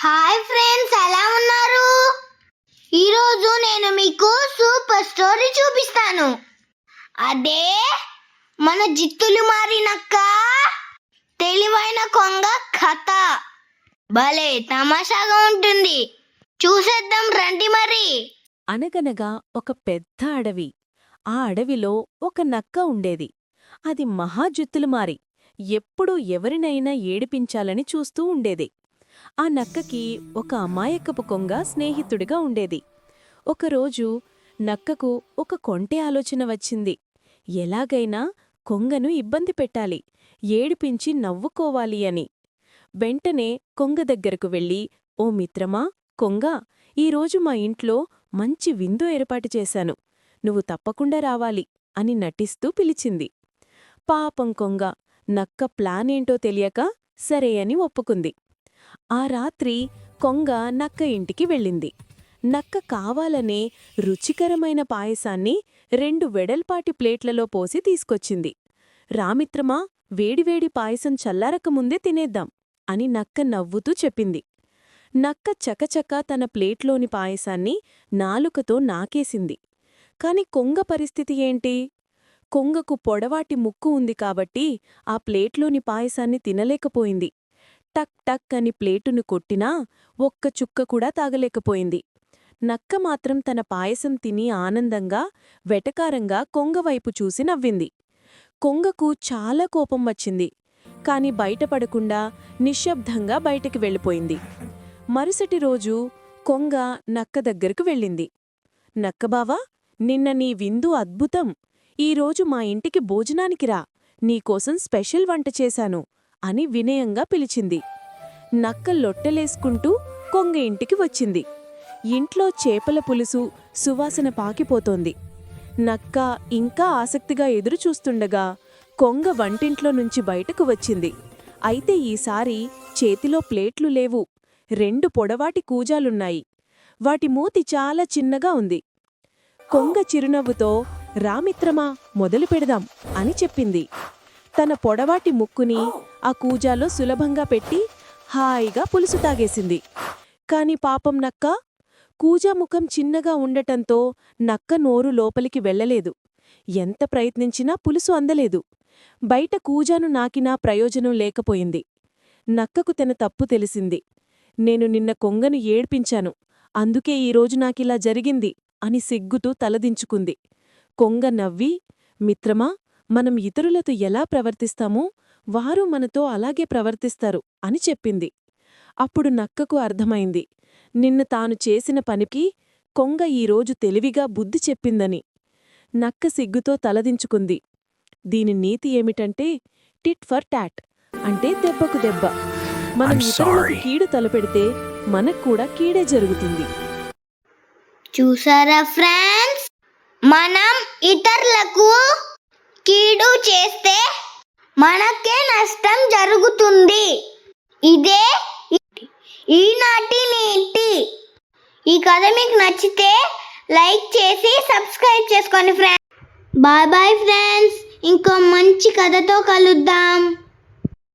Hi friends ఎలా ఉన్నారు? ఈరోజు నేను మీకు సూపర్ స్టోరీ చూపిస్తాను. అదే మన జిత్తులు మారినక్క తెలివైన కొంగ కథ. భలే తమాషాగా ఉంటుంది. చూసేద్దాం రండి మరి. అనగనగా ఒక పెద్ద అడవి. ఆ అడవిలో ఒక నక్క ఉండేది. అది మహాజిత్తులు మారి ఎప్పుడూ ఎవరినైనా ఏడిపించాలని చూస్తూ ఉండేది. ఆ నక్కకి ఒక అమాయకపు కొంగ స్నేహితుడిగా ఉండేది. ఒకరోజు నక్కకు ఒక కొంటె ఆలోచన వచ్చింది. ఎలాగైనా కొంగను ఇబ్బంది పెట్టాలి ఏడిపించి నవ్వుకోవాలి అని. వెంటనే కొంగ దగ్గరకు వెళ్ళి ఓ మిత్రమా కొంగ ఈరోజు మా ఇంట్లో మంచి విందు ఏర్పాటు చేశాను. నువ్వు తప్పకుండా రావాలి అని నటిస్తూ పిలిచింది. పాపం కొంగ నక్క ప్లానేంటో తెలియక సరే అని ఒప్పుకుంది. ఆ రాత్రి కొంగ నక్క ఇంటికి వెళ్ళింది. నక్క కావాలనే రుచికరమైన పాయసాన్ని రెండు వెడల్పాటి ప్లేట్లలో పోసి తీసుకొచ్చింది. రామిత్రమా వేడివేడి పాయసం చల్లారకముందే తినేద్దాం అని నక్క నవ్వుతూ చెప్పింది. నక్క చకచక తన ప్లేట్లోని పాయసాన్ని నాలుకతో నాకేసింది. కాని కొంగ పరిస్థితి ఏంటి? కొంగకు పొడవాటి ముక్కు ఉంది కాబట్టి ఆ ప్లేట్లోని పాయసాన్ని తినలేకపోయింది. టక్ టక్ అని ప్లేటును కొట్టినా ఒక్క చుక్క కూడా తాగలేకపోయింది. నక్క మాత్రం తన పాయసం తిని ఆనందంగా వెటకారంగా కొంగవైపు చూసి నవ్వింది. కొంగకు చాలా కోపం వచ్చింది. కాని బయటపడకుండా నిశ్శబ్దంగా బయటికి వెళ్ళిపోయింది. మరుసటి రోజు కొంగ నక్క దగ్గరకు వెళ్ళింది. నక్కబావా నిన్న నీ విందు అద్భుతం. ఈరోజు మా ఇంటికి భోజనానికి రా. నీకోసం స్పెషల్ వంట చేశాను. అని వినయంగా పిలిచింది. నక్క లొట్టలేసుకుంటూ కొంగ ఇంటికి వచ్చింది. ఇంట్లో చేపల పులుసు సువాసన పాకిపోతోంది. నక్క ఇంకా ఆసక్తిగా ఎదురుచూస్తుండగా కొంగ వంటింట్లో నుంచి బయటకు వచ్చింది. అయితే ఈసారి చేతిలో ప్లేట్లు లేవు. రెండు పొడవాటి కూజాలున్నాయి. వాటి మూతి చాలా చిన్నగా ఉంది. కొంగ చిరునవ్వుతో రామిత్రమా మొదలు పెడదాం అని చెప్పింది. తన పొడవాటి ముక్కుని ఆ కూజాలో సులభంగా పెట్టి హాయిగా పులుసు తాగేసింది. కాని పాపం నక్క కూజా ముఖం చిన్నగా ఉండటంతో నక్క నోరు లోపలికి వెళ్ళలేదు. ఎంత ప్రయత్నించినా పులుసు అందలేదు. బయట కూజాను నాకినా ప్రయోజనం లేకపోయింది. నక్కకు తన తప్పు తెలిసింది. నేను నిన్న కొంగను ఏడ్పించాను. అందుకే ఈరోజు నాకిలా జరిగింది అని సిగ్గుతూ తలదించుకుంది. కొంగ నవ్వి మిత్రమా మనం ఇతరులతో ఎలా ప్రవర్తిస్తామో వారు మనతో అలాగే ప్రవర్తిస్తారు అని చెప్పింది. అప్పుడు నక్కకు అర్థమైంది. నిన్న తాను చేసిన పనికి కొంగ ఈరోజు తెలివిగా బుద్ధి చెప్పిందని. నక్క సిగ్గుతో తలదించుకుంది. దీని నీతి ఏమిటంటే టిట్ ఫర్ టాట్ అంటే దెబ్బకు దెబ్బ. మనం ఇతరులకు. కీడు తలపెడితే మనక్కూడా కీడే జరుగుతుంది. చూసారా ఫ్రెండ్స్? మనం ఇతరులకు కీడు చేస్తే మనకే నష్టం జరుగుతుంది. ఇదే ఈనాటి నీటి. ఈ కథ మీకు నచ్చితే లైక్ చేసి సబ్స్క్రైబ్ చేసుకోండి ఫ్రెండ్స్. Bye bye friends. ఇంకో మంచి కథతో కలుద్దాం.